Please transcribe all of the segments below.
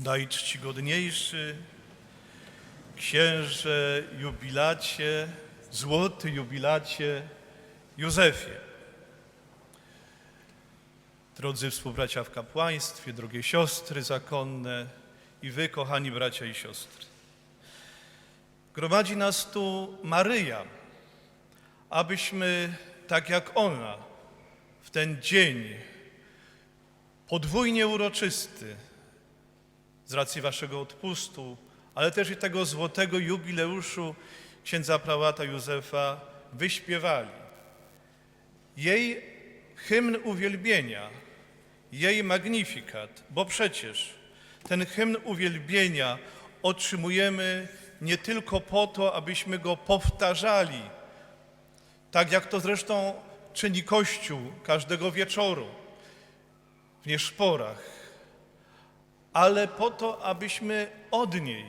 najczcigodniejszy księże jubilacie, złoty jubilacie Józefie. Drodzy współbracia w kapłaństwie, drogie siostry zakonne i wy, kochani bracia i siostry. Gromadzi nas tu Maryja, abyśmy, tak jak ona, w ten dzień podwójnie uroczysty, z racji waszego odpustu, ale też i tego złotego jubileuszu księdza prałata Józefa wyśpiewali. Jej hymn uwielbienia, jej magnifikat, bo przecież ten hymn uwielbienia otrzymujemy nie tylko po to, abyśmy go powtarzali, tak jak to zresztą czyni Kościół każdego wieczoru w nieszporach, ale po to, abyśmy od niej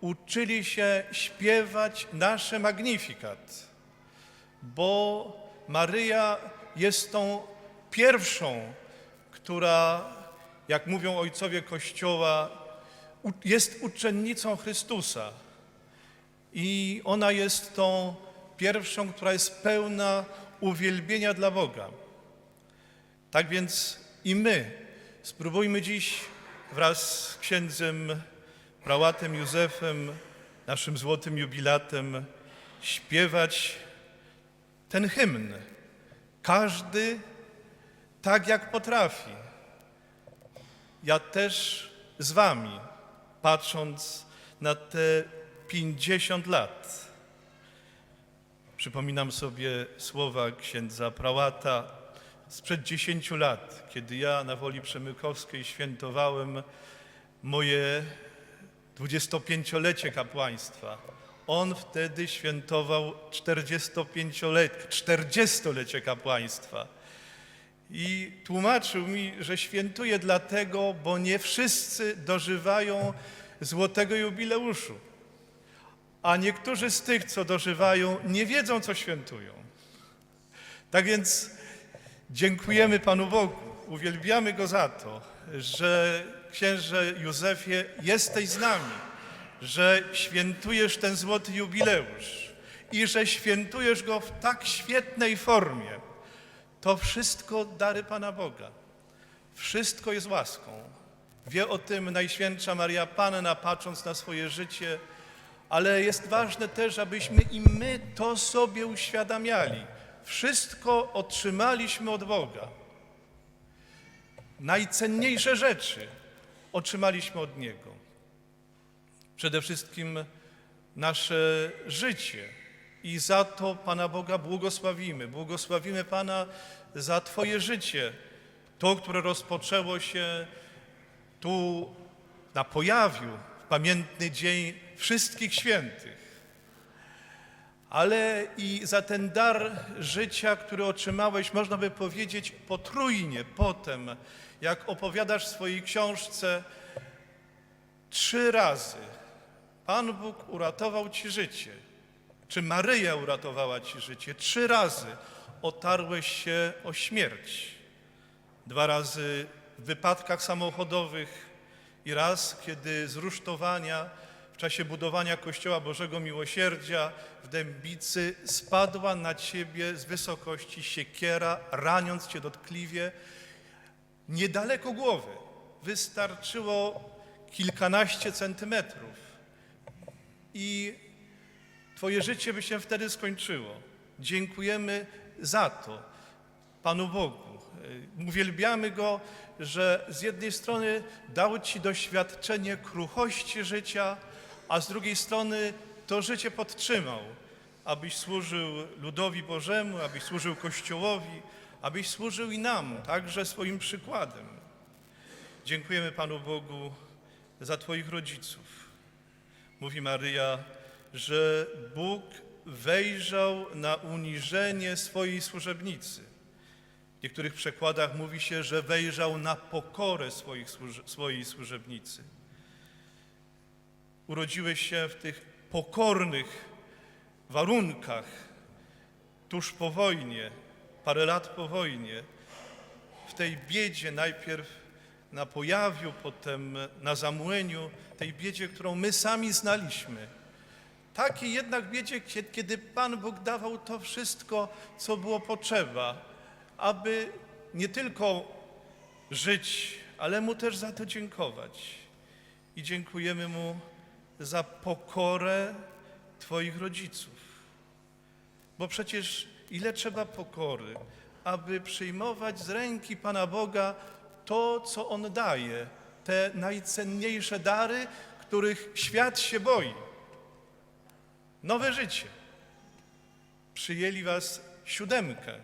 uczyli się śpiewać nasze magnifikat, bo Maryja jest tą pierwszą, która, jak mówią ojcowie Kościoła, jest uczennicą Chrystusa. I ona jest tą pierwszą, która jest pełna uwielbienia dla Boga. Tak więc i my spróbujmy dziś wraz z księdzem prałatem Józefem, naszym złotym jubilatem, śpiewać ten hymn. Każdy tak, jak potrafi. Ja też z wami, patrząc na te 50 lat, przypominam sobie słowa księdza prałata sprzed 10 lat, kiedy ja na woli przemykowskiej świętowałem moje 25-lecie kapłaństwa. On wtedy świętował 45-lecie 40-lecie kapłaństwa. I tłumaczył mi, że świętuje dlatego, bo nie wszyscy dożywają złotego jubileuszu. A niektórzy z tych, co dożywają, nie wiedzą, co świętują. Tak więc dziękujemy Panu Bogu, uwielbiamy Go za to, że księże Józefie jesteś z nami, że świętujesz ten złoty jubileusz i że świętujesz go w tak świetnej formie. To wszystko dary Pana Boga. Wszystko jest łaską. Wie o tym Najświętsza Maria Panna, patrząc na swoje życie, ale jest ważne też, abyśmy i my to sobie uświadamiali. Wszystko otrzymaliśmy od Boga. Najcenniejsze rzeczy otrzymaliśmy od Niego. Przede wszystkim nasze życie. I za to Pana Boga błogosławimy. Błogosławimy Pana za Twoje życie, to, które rozpoczęło się tu na pojawiu, w pamiętny dzień wszystkich świętych ale i za ten dar życia, który otrzymałeś, można by powiedzieć, potrójnie potem, jak opowiadasz w swojej książce, trzy razy Pan Bóg uratował ci życie, czy Maryja uratowała ci życie, trzy razy otarłeś się o śmierć. Dwa razy w wypadkach samochodowych i raz, kiedy z rusztowania w czasie budowania Kościoła Bożego Miłosierdzia w Dębicy spadła na ciebie z wysokości siekiera, raniąc cię dotkliwie niedaleko głowy. Wystarczyło kilkanaście centymetrów i twoje życie by się wtedy skończyło. Dziękujemy za to. Panu Bogu. Y, Uwielbiamy Go, że z jednej strony dał Ci doświadczenie kruchości życia, a z drugiej strony to życie podtrzymał, abyś służył ludowi Bożemu, abyś służył Kościołowi, abyś służył i nam, także swoim przykładem. Dziękujemy Panu Bogu za Twoich rodziców. Mówi Maryja, że Bóg wejrzał na uniżenie swojej służebnicy. W niektórych przekładach mówi się, że wejrzał na pokorę swoich, swojej służebnicy. Urodziłeś się w tych pokornych warunkach tuż po wojnie, parę lat po wojnie, w tej biedzie najpierw na Pojawiu, potem na Zamłeniu, tej biedzie, którą my sami znaliśmy. Takiej jednak biedzie, kie- kiedy Pan Bóg dawał to wszystko, co było potrzeba, aby nie tylko żyć, ale Mu też za to dziękować. I dziękujemy Mu za pokorę Twoich rodziców. Bo przecież ile trzeba pokory, aby przyjmować z ręki Pana Boga to, co On daje, te najcenniejsze dary, których świat się boi. Nowe życie. Przyjęli Was siódemkę.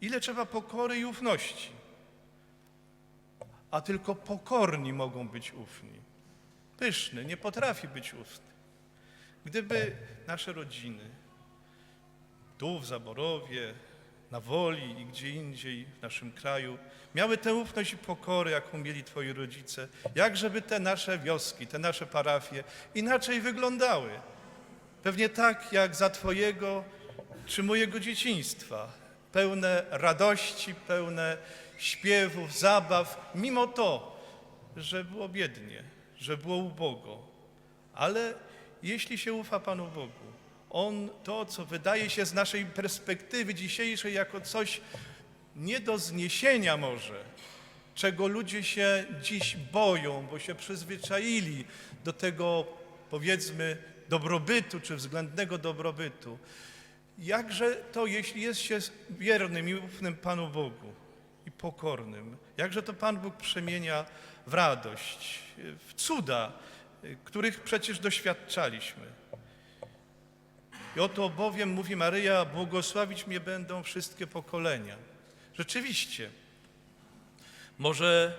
Ile trzeba pokory i ufności. A tylko pokorni mogą być ufni. Pyszny nie potrafi być ufny. Gdyby nasze rodziny, tu w Zaborowie, na Woli i gdzie indziej w naszym kraju, miały tę ufność i pokorę, jaką mieli Twoi rodzice, jak żeby te nasze wioski, te nasze parafie inaczej wyglądały. Pewnie tak jak za Twojego czy mojego dzieciństwa, pełne radości, pełne śpiewów, zabaw, mimo to, że było biednie, że było ubogo. Ale jeśli się ufa Panu Bogu, On to, co wydaje się z naszej perspektywy dzisiejszej jako coś nie do zniesienia może, czego ludzie się dziś boją, bo się przyzwyczaili do tego, powiedzmy, dobrobytu czy względnego dobrobytu. Jakże to, jeśli jest się wiernym i ufnym Panu Bogu i pokornym, jakże to Pan Bóg przemienia w radość, w cuda, których przecież doświadczaliśmy. I oto bowiem, mówi Maryja, błogosławić mnie będą wszystkie pokolenia. Rzeczywiście, może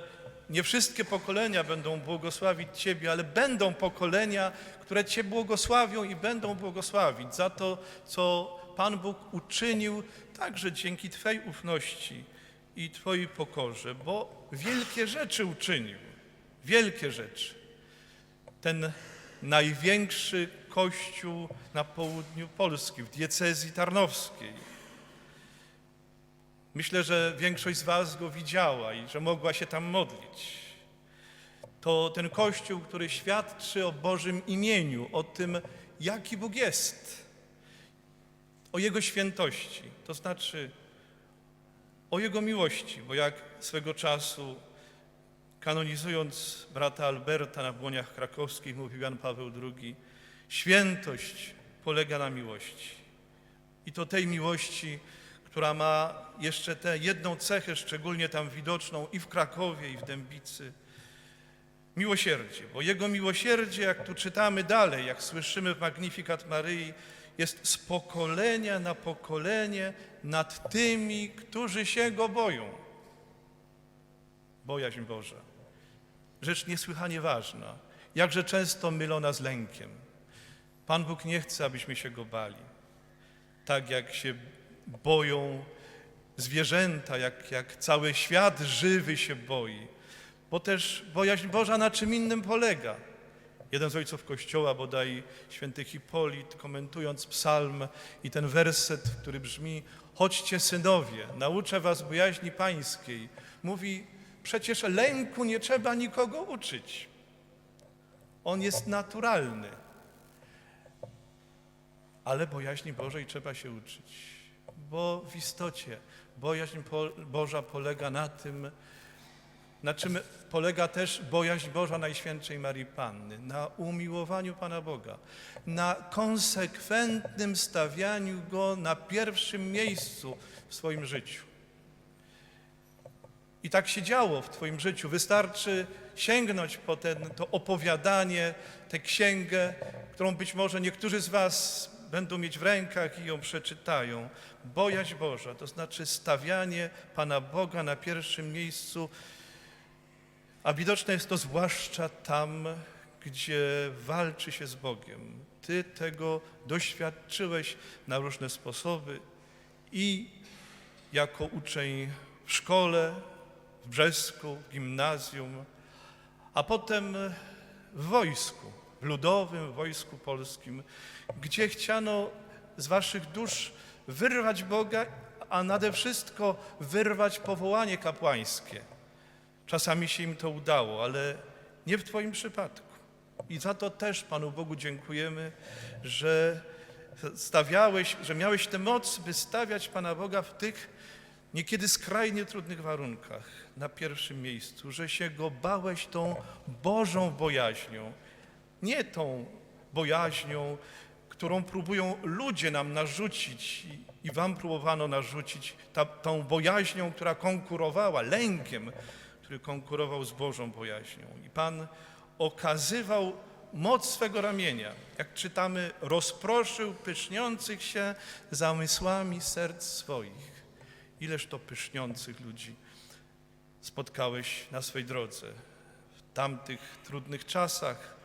nie wszystkie pokolenia będą błogosławić Ciebie, ale będą pokolenia, które Cię błogosławią i będą błogosławić za to, co Pan Bóg uczynił także dzięki Twej ufności i Twojej pokorze, bo wielkie rzeczy uczynił, wielkie rzeczy. Ten największy kościół na południu Polski, w diecezji tarnowskiej. Myślę, że większość z Was go widziała i że mogła się tam modlić. To ten Kościół, który świadczy o Bożym imieniu, o tym, jaki Bóg jest, o Jego świętości, to znaczy o Jego miłości, bo jak swego czasu kanonizując brata Alberta na błoniach krakowskich, mówił Jan Paweł II, świętość polega na miłości. I to tej miłości, która ma jeszcze tę jedną cechę, szczególnie tam widoczną i w Krakowie, i w Dębicy. Miłosierdzie, bo Jego miłosierdzie, jak tu czytamy dalej, jak słyszymy w Magnifikat Maryi, jest z pokolenia na pokolenie nad tymi, którzy się Go boją. Bojaźń Boża. Rzecz niesłychanie ważna, jakże często mylona z lękiem. Pan Bóg nie chce, abyśmy się Go bali. Tak jak się boją zwierzęta, jak, jak cały świat żywy się boi. Bo też bojaźń Boża na czym innym polega. Jeden z ojców Kościoła, bodaj święty Hipolit, komentując psalm i ten werset, który brzmi Chodźcie synowie, nauczę was bojaźni pańskiej. Mówi, przecież lęku nie trzeba nikogo uczyć. On jest naturalny. Ale bojaźni Bożej trzeba się uczyć, bo w istocie bojaźń Boża polega na tym, na czym polega też bojaźń Boża Najświętszej Marii Panny, na umiłowaniu Pana Boga, na konsekwentnym stawianiu Go na pierwszym miejscu w swoim życiu. I tak się działo w Twoim życiu. Wystarczy sięgnąć po ten, to opowiadanie, tę księgę, którą być może niektórzy z Was będą mieć w rękach i ją przeczytają. Bojaźń Boża, to znaczy stawianie Pana Boga na pierwszym miejscu, a widoczne jest to zwłaszcza tam, gdzie walczy się z Bogiem. Ty tego doświadczyłeś na różne sposoby i jako uczeń w szkole, w Brzesku, w gimnazjum, a potem w wojsku, w ludowym wojsku polskim, gdzie chciano z waszych dusz wyrwać Boga, a nade wszystko wyrwać powołanie kapłańskie. Czasami się im to udało, ale nie w Twoim przypadku. I za to też Panu Bogu dziękujemy, że stawiałeś, że miałeś tę moc, by stawiać Pana Boga w tych niekiedy skrajnie trudnych warunkach na pierwszym miejscu, że się Go bałeś tą Bożą bojaźnią, nie tą bojaźnią, którą próbują ludzie nam narzucić i, i wam próbowano narzucić, ta, tą bojaźnią, która konkurowała, lękiem, który konkurował z Bożą bojaźnią. I Pan okazywał moc swego ramienia. Jak czytamy, rozproszył pyszniących się zamysłami serc swoich. Ileż to pyszniących ludzi spotkałeś na swej drodze w tamtych trudnych czasach,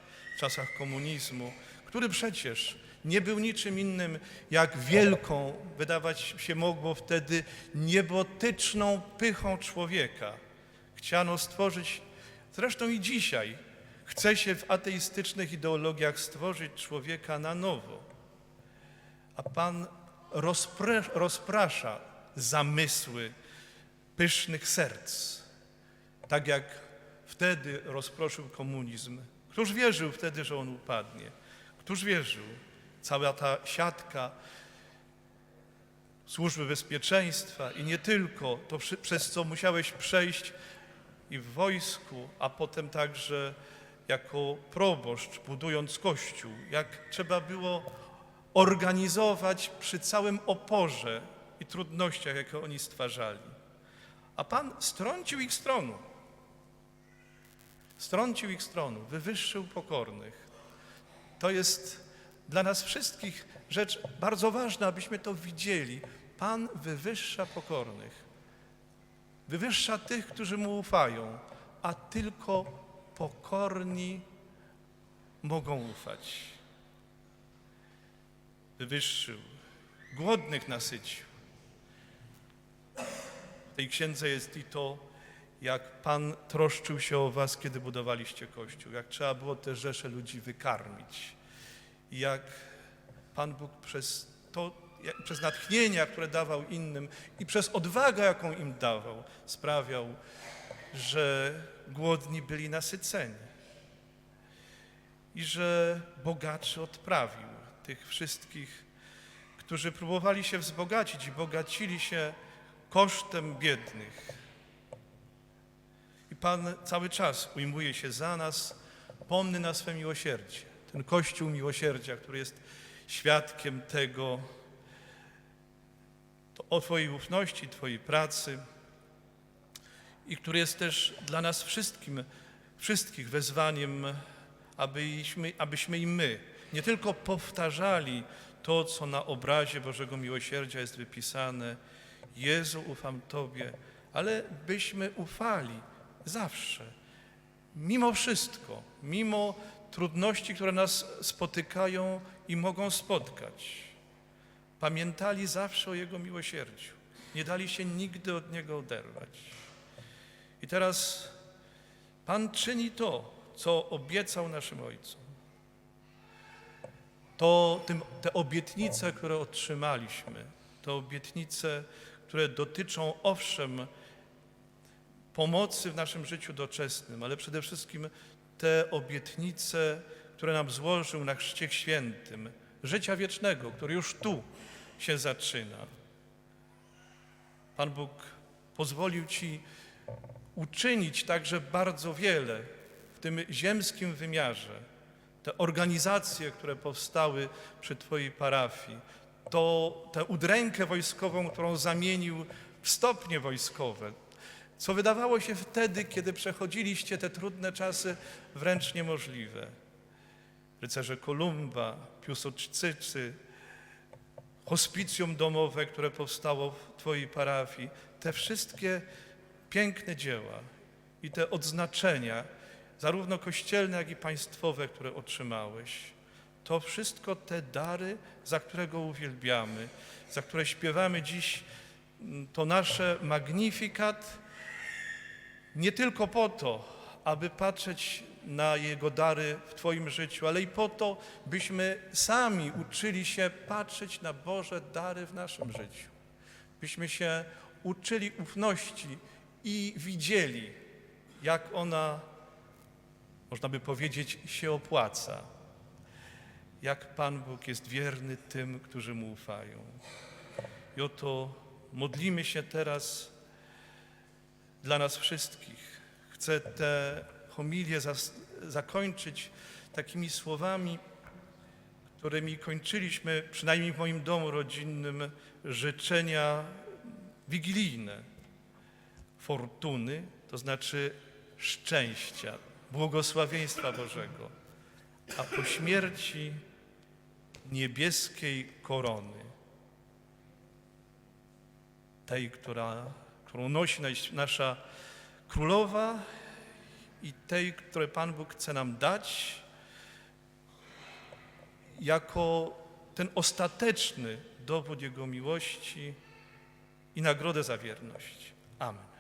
czasach komunizmu, który przecież nie był niczym innym jak wielką, wydawać się mogło wtedy, niebotyczną pychą człowieka. Chciano stworzyć, zresztą i dzisiaj, chce się w ateistycznych ideologiach stworzyć człowieka na nowo. A Pan rozprasza zamysły pysznych serc, tak jak wtedy rozproszył komunizm. Któż wierzył wtedy, że on upadnie? Któż wierzył? Cała ta siatka służby bezpieczeństwa i nie tylko, to przez co musiałeś przejść i w wojsku, a potem także jako proboszcz, budując kościół, jak trzeba było organizować przy całym oporze i trudnościach, jakie oni stwarzali. A Pan strącił ich z tronu. Strącił ich z tronu, wywyższył pokornych. To jest dla nas wszystkich rzecz bardzo ważna, abyśmy to widzieli. Pan wywyższa pokornych. Wywyższa tych, którzy mu ufają, a tylko pokorni mogą ufać. Wywyższył, głodnych nasycił. W tej księdze jest i to, jak Pan troszczył się o was, kiedy budowaliście Kościół, jak trzeba było te rzesze ludzi wykarmić. Jak Pan Bóg przez to, przez natchnienia, które dawał innym i przez odwagę, jaką im dawał, sprawiał, że głodni byli nasyceni i że bogaczy odprawił tych wszystkich, którzy próbowali się wzbogacić i bogacili się kosztem biednych. I Pan cały czas ujmuje się za nas, pomny na swe miłosierdzie. Ten Kościół miłosierdzia, który jest świadkiem tego, o Twojej ufności, Twojej pracy i który jest też dla nas wszystkim, wszystkich wezwaniem, abyśmy, abyśmy i my nie tylko powtarzali to, co na obrazie Bożego Miłosierdzia jest wypisane, Jezu, ufam Tobie, ale byśmy ufali zawsze, mimo wszystko, mimo trudności, które nas spotykają i mogą spotkać. Pamiętali zawsze o Jego miłosierdziu. Nie dali się nigdy od Niego oderwać. I teraz Pan czyni to, co obiecał naszym ojcom. To tym, te obietnice, które otrzymaliśmy, te obietnice, które dotyczą owszem pomocy w naszym życiu doczesnym, ale przede wszystkim te obietnice, które nam złożył na Chrzcie Świętym, życia wiecznego, które już tu się zaczyna. Pan Bóg pozwolił Ci uczynić także bardzo wiele w tym ziemskim wymiarze. Te organizacje, które powstały przy Twojej parafii, to tę udrękę wojskową, którą zamienił w stopnie wojskowe, co wydawało się wtedy, kiedy przechodziliście te trudne czasy, wręcz niemożliwe. Rycerze Kolumba, Piłsudczycy, hospicjum domowe, które powstało w Twojej parafii, te wszystkie piękne dzieła i te odznaczenia, zarówno kościelne, jak i państwowe, które otrzymałeś, to wszystko te dary, za które Go uwielbiamy, za które śpiewamy dziś mm, to nasze magnifikat, nie tylko po to, aby patrzeć na Jego dary w Twoim życiu, ale i po to, byśmy sami uczyli się patrzeć na Boże dary w naszym życiu. Byśmy się uczyli ufności i widzieli, jak ona, można by powiedzieć, się opłaca. Jak Pan Bóg jest wierny tym, którzy mu ufają. I oto modlimy się teraz dla nas wszystkich. Chcę tę homilię zakończyć takimi słowami, którymi kończyliśmy, przynajmniej w moim domu rodzinnym, życzenia wigilijne. Fortuny, to znaczy szczęścia, błogosławieństwa Bożego, a po śmierci niebieskiej korony. Tej, która, którą nosi nasza królowa i tej, które Pan Bóg chce nam dać, jako ten ostateczny dowód Jego miłości i nagrodę za wierność. Amen.